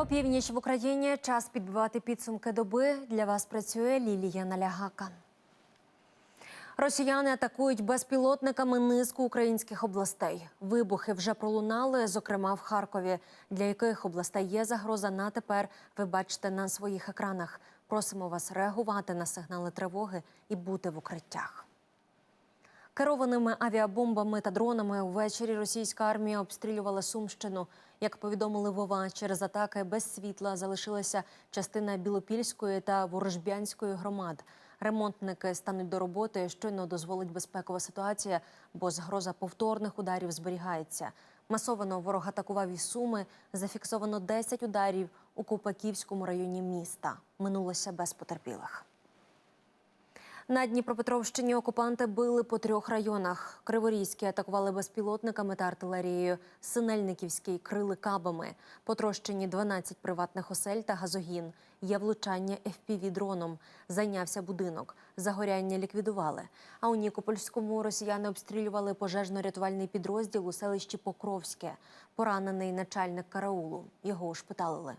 Опівніч в Україні час підбивати підсумки доби. Для вас працює Лілія Налягака. Росіяни атакують безпілотниками низку українських областей. Вибухи вже пролунали, зокрема в Харкові. Для яких областей є загроза на тепер? Ви бачите на своїх екранах. Просимо вас реагувати на сигнали тривоги і бути в укриттях. Керованими авіабомбами та дронами увечері російська армія обстрілювала Сумщину. Як повідомили Вова, через атаки без світла залишилася частина Білопільської та Ворожбянської громад. Ремонтники стануть до роботи, щойно дозволить безпекова ситуація, бо загроза повторних ударів зберігається. Масовано ворог атакував і Суми. Зафіксовано 10 ударів у Купаківському районі міста. Минулося без потерпілих. На Дніпропетровщині окупанти били по трьох районах. Криворізький атакували безпілотниками та артилерією. Синельниківський крили кабами. Потрощені 12 приватних осель та газогін. Є влучання fpv дроном. Зайнявся будинок. Загоряння ліквідували. А у Нікопольському росіяни обстрілювали пожежно-рятувальний підрозділ у селищі Покровське. Поранений начальник караулу. Його ушпиталили.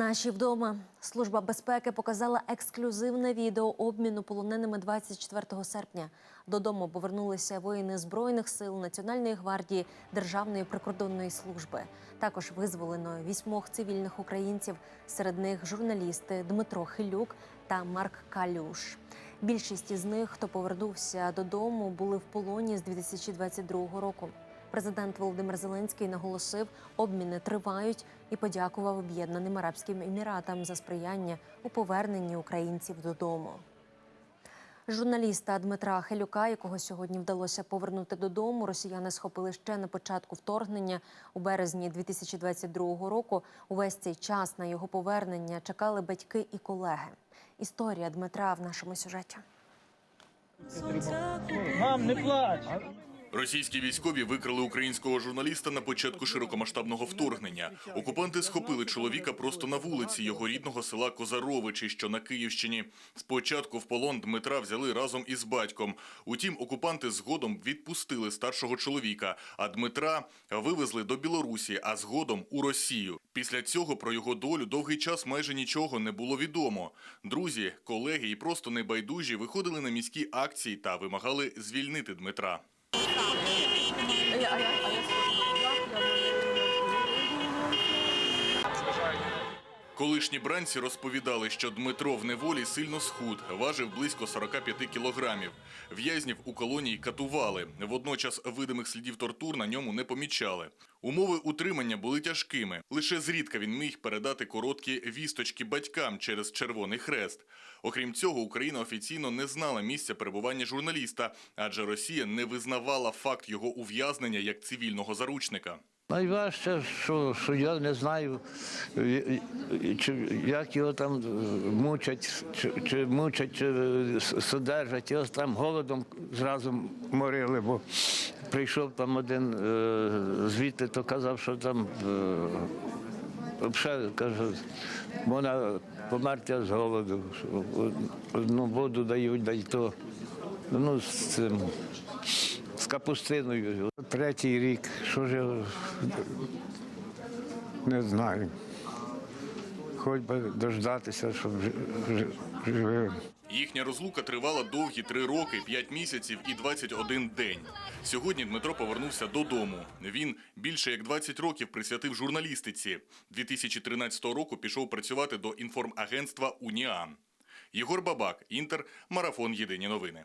Наші вдома служба безпеки показала ексклюзивне відео обміну полоненими 24 серпня. Додому повернулися воїни збройних сил Національної гвардії Державної прикордонної служби. Також визволено вісьмох цивільних українців. Серед них журналісти Дмитро Хилюк та Марк Калюш. Більшість із них, хто повернувся додому, були в полоні з 2022 року. Президент Володимир Зеленський наголосив, обміни тривають і подякував Об'єднаним Арабським Еміратам за сприяння у поверненні українців додому. Журналіста Дмитра Хелюка, якого сьогодні вдалося повернути додому, росіяни схопили ще на початку вторгнення у березні 2022 року. Увесь цей час на його повернення чекали батьки і колеги. Історія Дмитра в нашому сюжеті. Мам, не плач. Російські військові викрали українського журналіста на початку широкомасштабного вторгнення. Окупанти схопили чоловіка просто на вулиці його рідного села Козаровичі, що на Київщині. Спочатку в полон Дмитра взяли разом із батьком. Утім, окупанти згодом відпустили старшого чоловіка, а Дмитра вивезли до Білорусі, а згодом у Росію. Після цього про його долю довгий час майже нічого не було відомо. Друзі, колеги і просто небайдужі виходили на міські акції та вимагали звільнити Дмитра. 哎呀哎呀哎呀！哎呀 Колишні бранці розповідали, що Дмитро в неволі сильно схуд, важив близько 45 кілограмів. В'язнів у колонії катували. Водночас видимих слідів тортур на ньому не помічали. Умови утримання були тяжкими. Лише зрідка він міг передати короткі вісточки батькам через Червоний Хрест. Окрім цього, Україна офіційно не знала місця перебування журналіста, адже Росія не визнавала факт його ув'язнення як цивільного заручника. Найважче, що, що я не знаю, чи, як його там мучать, чи, чи мучать, чи е, содержать. Його там голодом зразу морили, бо прийшов там один е, звідти, то казав, що там е, взагалі, каже, можна померти з голоду, одну воду дають, дай то. Ну, з цим капустиною. Третій рік, що ж я не знаю. Хоч би дождатися, щоб жи- жи- живим. Їхня розлука тривала довгі три роки, п'ять місяців і 21 день. Сьогодні Дмитро повернувся додому. Він більше як 20 років присвятив журналістиці. 2013 року пішов працювати до інформагентства Уніан. Єгор Бабак, Інтер, Марафон. Єдині новини.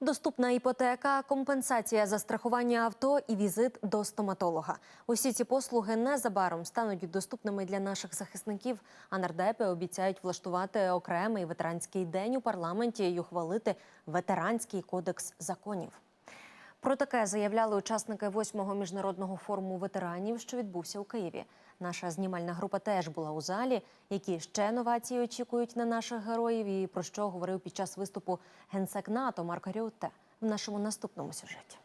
Доступна іпотека, компенсація за страхування авто і візит до стоматолога. Усі ці послуги незабаром стануть доступними для наших захисників. А нардепи обіцяють влаштувати окремий ветеранський день у парламенті і ухвалити ветеранський кодекс законів. Про таке заявляли учасники восьмого міжнародного форуму ветеранів, що відбувся у Києві. Наша знімальна група теж була у залі. Які ще новації очікують на наших героїв, і про що говорив під час виступу генсек НАТО Марко Рютте в нашому наступному сюжеті.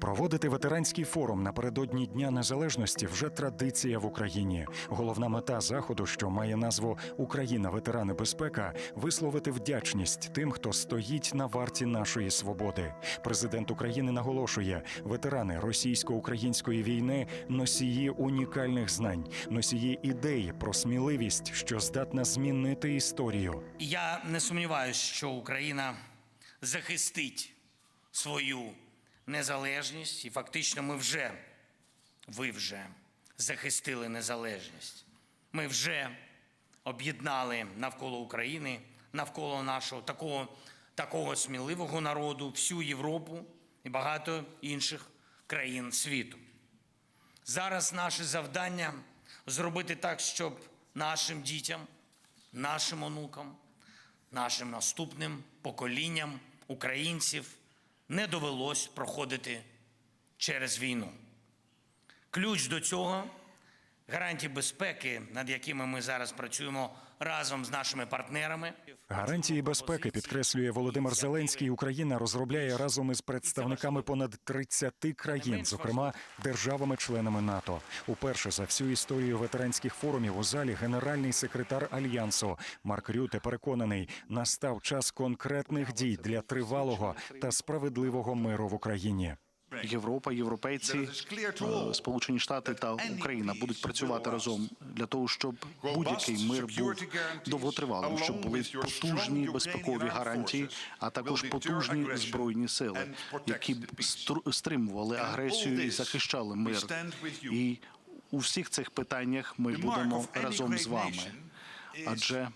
Проводити ветеранський форум напередодні Дня Незалежності вже традиція в Україні. Головна мета заходу, що має назву Україна ветерани безпека, висловити вдячність тим, хто стоїть на варті нашої свободи. Президент України наголошує, ветерани російсько-української війни носії унікальних знань, носії ідеї про сміливість, що здатна змінити історію. Я не сумніваюся, що Україна захистить свою незалежність, і фактично ми вже, ви вже захистили незалежність. Ми вже об'єднали навколо України, навколо нашого такого, такого сміливого народу, всю Європу і багато інших країн світу. Зараз наше завдання зробити так, щоб нашим дітям, нашим онукам, нашим наступним поколінням українців не довелось проходити через війну. Ключ до цього гарантії безпеки, над якими ми зараз працюємо разом з нашими партнерами. Гарантії безпеки підкреслює Володимир Зеленський. Україна розробляє разом із представниками понад 30 країн, зокрема державами-членами НАТО. Уперше за всю історію ветеранських форумів у залі генеральний секретар альянсу Марк Рюте переконаний, настав час конкретних дій для тривалого та справедливого миру в Україні. Європа, європейці, е, Сполучені Штати та Україна будуть працювати разом для того, щоб будь-який мир був довготривалим, щоб були потужні безпекові гарантії, а також потужні збройні сили, які стримували агресію і захищали мир. І у всіх цих питаннях ми будемо разом з вами. Адже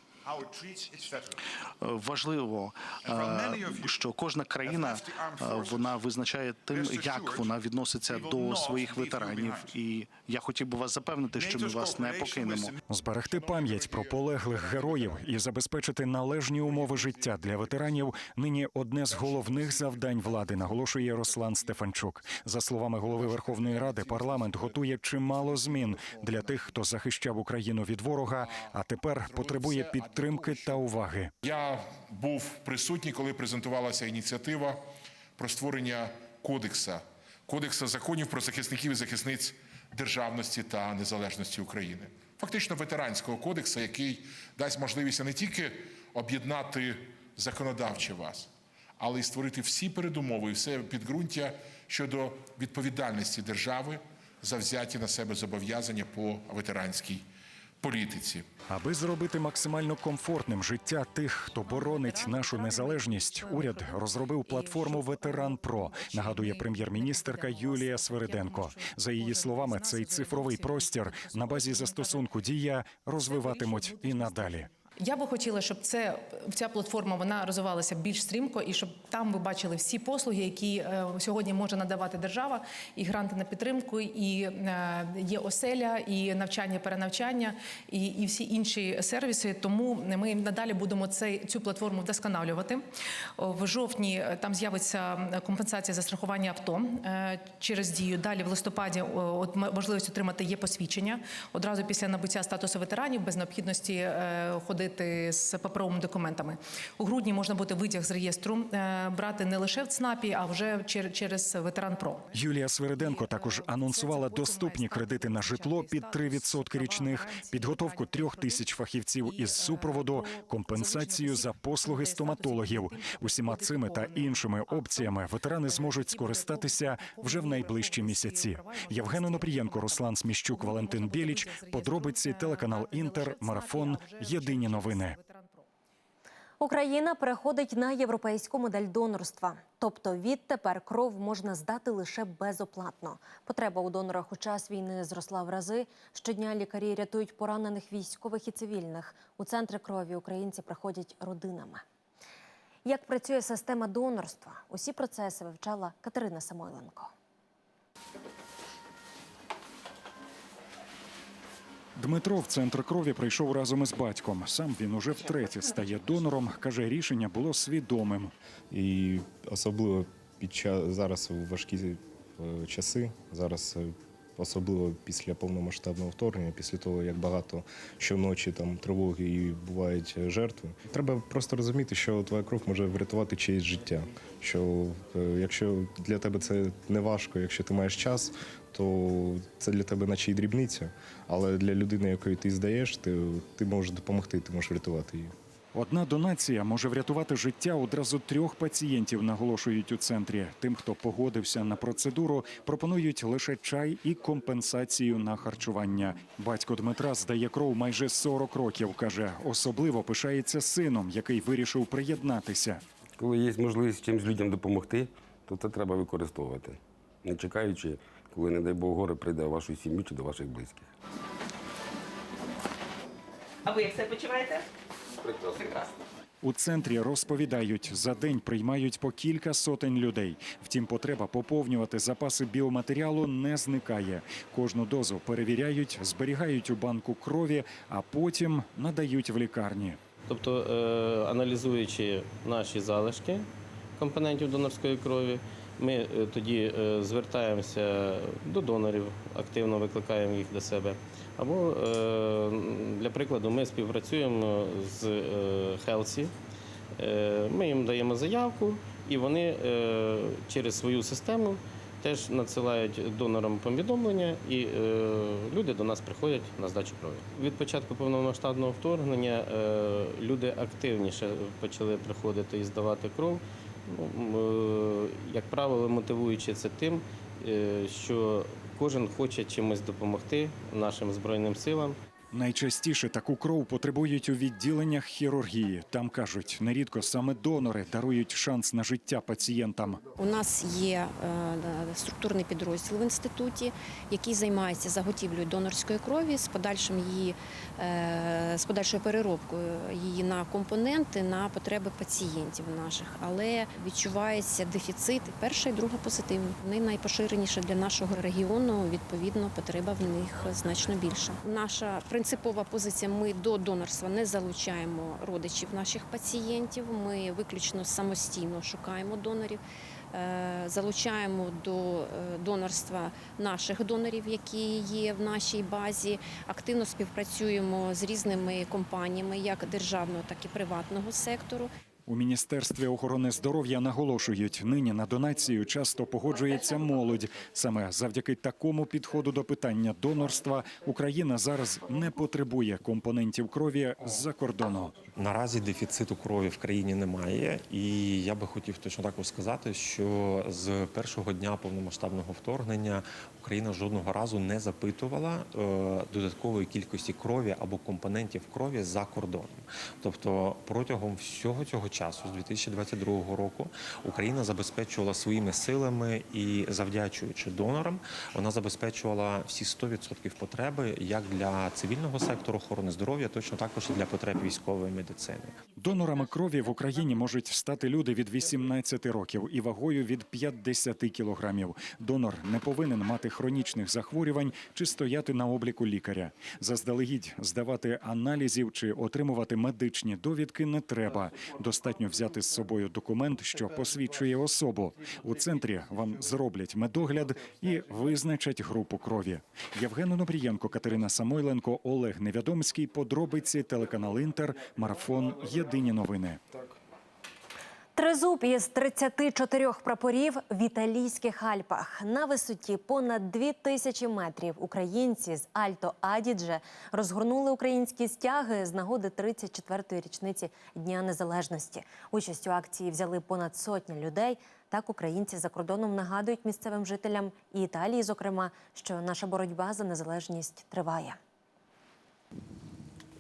важливо, е, що кожна країна е, вона визначає тим, як вона відноситься до своїх ветеранів. І я хотів би вас запевнити, що ми вас не покинемо. Зберегти пам'ять про полеглих героїв і забезпечити належні умови життя для ветеранів нині одне з головних завдань влади, наголошує Руслан Стефанчук. За словами голови Верховної Ради, парламент готує чимало змін для тих, хто захищав Україну від ворога, а тепер потребує підтримки та уваги. Я був присутній, коли презентувалася ініціатива про створення кодекса, кодекса законів про захисників і захисниць державності та незалежності України. Фактично ветеранського кодекса, який дасть можливість не тільки об'єднати законодавче вас, але й створити всі передумови і все підґрунтя щодо відповідальності держави за взяті на себе зобов'язання по ветеранській політиці. Аби зробити максимально комфортним життя тих, хто боронить нашу незалежність, уряд розробив платформу Ветеран Про. Нагадує прем'єр-міністерка Юлія Свериденко. За її словами, цей цифровий простір на базі застосунку дія розвиватимуть і надалі. Я би хотіла, щоб це ця платформа вона розвивалася більш стрімко, і щоб там ви бачили всі послуги, які е, сьогодні може надавати держава, і гранти на підтримку, і е, є оселя, і навчання, перенавчання, і, і всі інші сервіси. Тому ми надалі будемо цей цю платформу вдосконалювати. В жовтні е, там з'явиться компенсація за страхування авто через дію. Далі в листопаді от можливість отримати є посвідчення одразу після набуття статусу ветеранів без необхідності е, ходити з паперовими документами. У грудні можна буде витяг з реєстру е, брати не лише в ЦНАПі, а вже через ветеран Про. Юлія Свериденко також анонсувала доступні кредити на житло під 3% річних, підготовку трьох тисяч фахівців із супроводу, компенсацію за послуги стоматологів. Усіма цими та іншими опціями ветерани зможуть скористатися вже в найближчі місяці. Євген Онопрієнко, Руслан Сміщук, Валентин Біліч. Подробиці телеканал Інтер, Марафон. Єдині новини. Україна переходить на європейську модель донорства. Тобто відтепер кров можна здати лише безоплатно. Потреба у донорах у час війни зросла в рази. Щодня лікарі рятують поранених військових і цивільних. У центри крові українці приходять родинами. Як працює система донорства? Усі процеси вивчала Катерина Самойленко. Дмитро в центр крові прийшов разом із батьком. Сам він уже втретє стає донором. каже, рішення було свідомим. І особливо під час зараз у важкі е, часи. Зараз е, особливо після повномасштабного вторгнення, після того як багато щоночі там тривоги і бувають жертви. Треба просто розуміти, що твоя кров може врятувати чиєсь життя. Що е, якщо для тебе це не важко, якщо ти маєш час, то це для тебе наче й дрібниця. Але для людини, якої ти здаєш, ти, ти можеш допомогти, ти можеш врятувати її. Одна донація може врятувати життя одразу трьох пацієнтів, наголошують у центрі. Тим, хто погодився на процедуру, пропонують лише чай і компенсацію на харчування. Батько Дмитра здає кров майже 40 років. каже, особливо пишається сином, який вирішив приєднатися. Коли є можливість чимось людям допомогти, то це треба використовувати, не чекаючи, коли, не дай Бог, горе прийде в вашу сім'ю чи до ваших близьких. А ви як себе почуваєте? Прекрасно. У центрі розповідають, за день приймають по кілька сотень людей. Втім, потреба поповнювати запаси біоматеріалу не зникає. Кожну дозу перевіряють, зберігають у банку крові, а потім надають в лікарні. Тобто, е, аналізуючи наші залишки компонентів донорської крові, ми е, тоді е, звертаємося до донорів, активно викликаємо їх до себе. Або, е, для прикладу, ми співпрацюємо з е, Хелсі. Е, Ми їм даємо заявку, і вони через свою систему теж надсилають донорам повідомлення, і люди до нас приходять на здачу крові. Від початку повномасштабного вторгнення люди активніше почали приходити і здавати кров. Ну, як правило, мотивуючи це тим, що кожен хоче чимось допомогти нашим збройним силам. Найчастіше таку кров потребують у відділеннях хірургії. Там кажуть, нерідко саме донори дарують шанс на життя пацієнтам. У нас є е, структурний підрозділ в інституті, який займається заготівлею донорської крові з подальшим її е, з подальшою переробкою її на компоненти на потреби пацієнтів наших. Але відчувається дефіцит. Перша і друга позитивні. Вони найпоширеніші для нашого регіону. Відповідно, потреба в них значно більша. Наша принципова позиція: ми до донорства не залучаємо родичів наших пацієнтів. Ми виключно самостійно шукаємо донорів. Е, Залучаємо до е, донорства наших донорів, які є в нашій базі. Активно співпрацюємо з різними компаніями, як державного, так і приватного сектору. У міністерстві охорони здоров'я наголошують, нині на донацію часто погоджується молодь. Саме завдяки такому підходу до питання донорства Україна зараз не потребує компонентів крові з-за кордону. Наразі дефіциту крові в країні немає, і я би хотів точно також сказати, що з першого дня повномасштабного вторгнення Україна жодного разу не запитувала е, додаткової кількості крові або компонентів крові за кордоном. Тобто протягом всього цього часу, з 2022 року, Україна забезпечувала своїми силами і завдячуючи донорам, вона забезпечувала всі 100% потреби як для цивільного сектору охорони здоров'я, точно також і для потреб військової медицини. Донорами крові в Україні можуть стати люди від 18 років і вагою від 50 кілограмів. Донор не повинен мати хронічних захворювань чи стояти на обліку лікаря. Заздалегідь здавати аналізів чи отримувати медичні довідки не треба. Достатньо взяти з собою документ, що посвідчує особу. У центрі вам зроблять медогляд і визначать групу крові. Євген Онопрієнко, Катерина Самойленко, Олег Невідомський. Подробиці телеканал Інтер. Марафон. Єдині новини. Тризуб із 34 прапорів в італійських Альпах на висоті понад 2000 метрів. Українці з Альто Адідже розгорнули українські стяги з нагоди 34-ї річниці Дня Незалежності. Участь у акції взяли понад сотня людей. Так українці за кордоном нагадують місцевим жителям і Італії, зокрема, що наша боротьба за незалежність триває.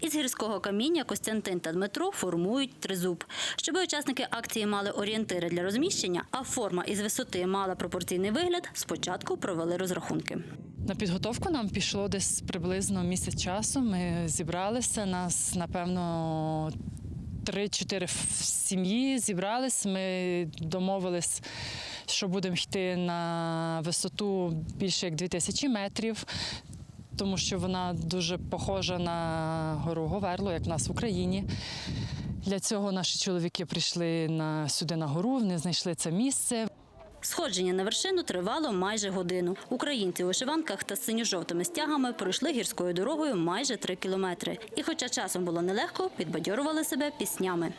Із гірського каміння Костянтин та Дмитро формують тризуб. Щоб учасники акції мали орієнтири для розміщення, а форма із висоти мала пропорційний вигляд, спочатку провели розрахунки. На підготовку нам пішло десь приблизно місяць часу. Ми зібралися. Нас, напевно, 3-4 в сім'ї зібрались. Ми домовились, що будемо йти на висоту більше як 2000 метрів. Тому що вона дуже похожа на гору Говерло, як в нас в Україні. Для цього наші чоловіки прийшли на, сюди на гору, вони знайшли це місце. Сходження на вершину тривало майже годину. Українці у вишиванках та синьо-жовтими стягами пройшли гірською дорогою майже три кілометри. І, хоча часом було нелегко, підбадьорували себе піснями.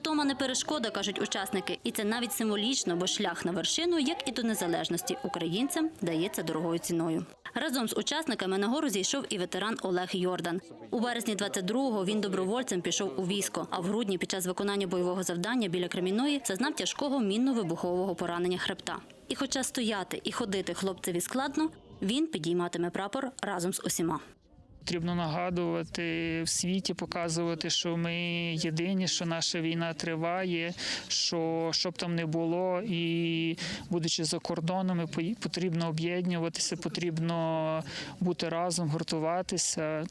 Утома не перешкода, кажуть учасники, і це навіть символічно, бо шлях на вершину, як і до незалежності українцям, дається дорогою ціною. Разом з учасниками на гору зійшов і ветеран Олег Йордан. У березні 22-го він добровольцем пішов у військо, а в грудні під час виконання бойового завдання біля Креміної зазнав тяжкого мінно-вибухового поранення хребта. І хоча стояти і ходити хлопцеві складно, він підійматиме прапор разом з усіма. Потрібно нагадувати в світі, показувати, що ми єдині, що наша війна триває, що щоб там не було, і будучи за кордонами, потрібно об'єднуватися, потрібно бути разом, гуртуватися.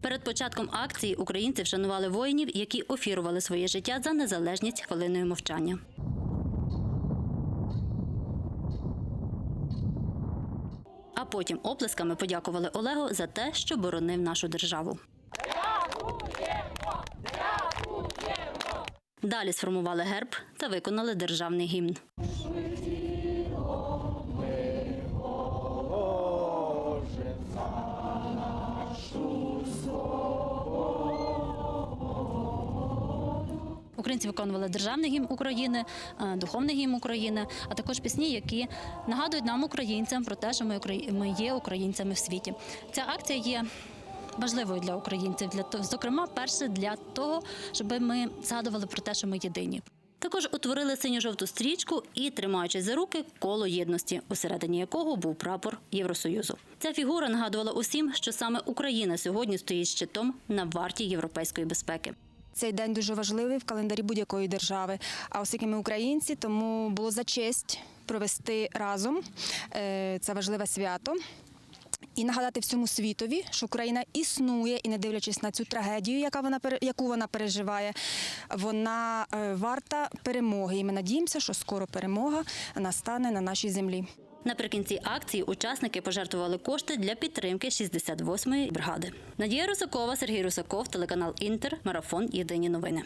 Перед початком акції українці вшанували воїнів, які офірували своє життя за незалежність хвилиною мовчання. А потім оплесками подякували Олегу за те, що боронив нашу державу. Далі сформували герб та виконали державний гімн. Українці виконували державний гімн України, е, духовний гімн України, а також пісні, які нагадують нам, українцям, про те, що ми є українцями в світі. Ця акція є. Важливою для українців, для того, зокрема, перше для того, щоб ми згадували про те, що ми єдині. Також утворили синьо-жовту стрічку і, тримаючись за руки, коло єдності, усередині якого був прапор Євросоюзу. Ця фігура нагадувала усім, що саме Україна сьогодні стоїть щитом на варті європейської безпеки. Цей день дуже важливий в календарі будь-якої держави. А оскільки ми українці, тому було за честь провести разом е, це важливе свято. І нагадати всьому світові, що Україна існує, і не дивлячись на цю трагедію, яка вона яку вона переживає, вона е, варта перемоги. І ми надіємося, що скоро перемога настане на нашій землі. Наприкінці акції учасники пожертвували кошти для підтримки 68-ї бригади. Надія Русакова, Сергій Русаков, телеканал Інтер, марафон Єдині новини.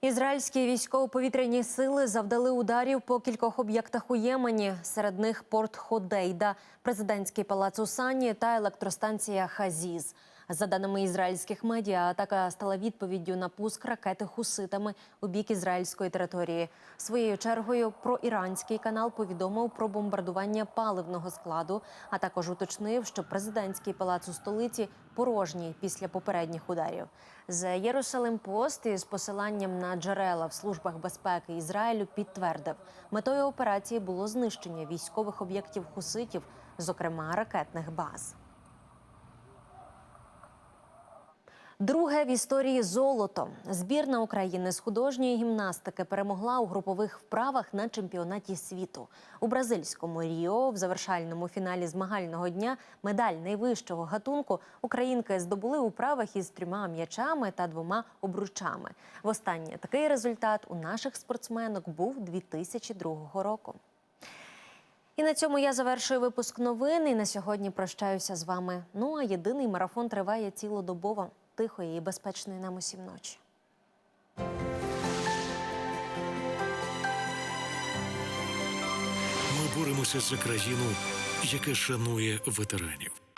Ізраїльські військово-повітряні сили завдали ударів по кількох об'єктах у Ємені. Серед них порт Ходейда, президентський палац у Сані та електростанція Хазіз. За даними ізраїльських медіа, атака стала відповіддю на пуск ракети хуситами у бік ізраїльської території. Своєю чергою проіранський канал повідомив про бомбардування паливного складу, а також уточнив, що президентський палац у столиці порожній після попередніх ударів. З Єрусалим Пост із посиланням на джерела в службах безпеки Ізраїлю підтвердив, метою операції було знищення військових об'єктів хуситів, зокрема ракетних баз. Друге в історії золото. Збірна України з художньої гімнастики перемогла у групових вправах на чемпіонаті світу. У бразильському Ріо в завершальному фіналі змагального дня медаль найвищого гатунку українки здобули у правах із трьома м'ячами та двома обручами. Востаннє такий результат у наших спортсменок був 2002 року. І на цьому я завершую випуск новин. На сьогодні прощаюся з вами. Ну а єдиний марафон триває цілодобово. Тихої і безпечної нам усім ночі. Ми боремося за країну, яка шанує ветеранів.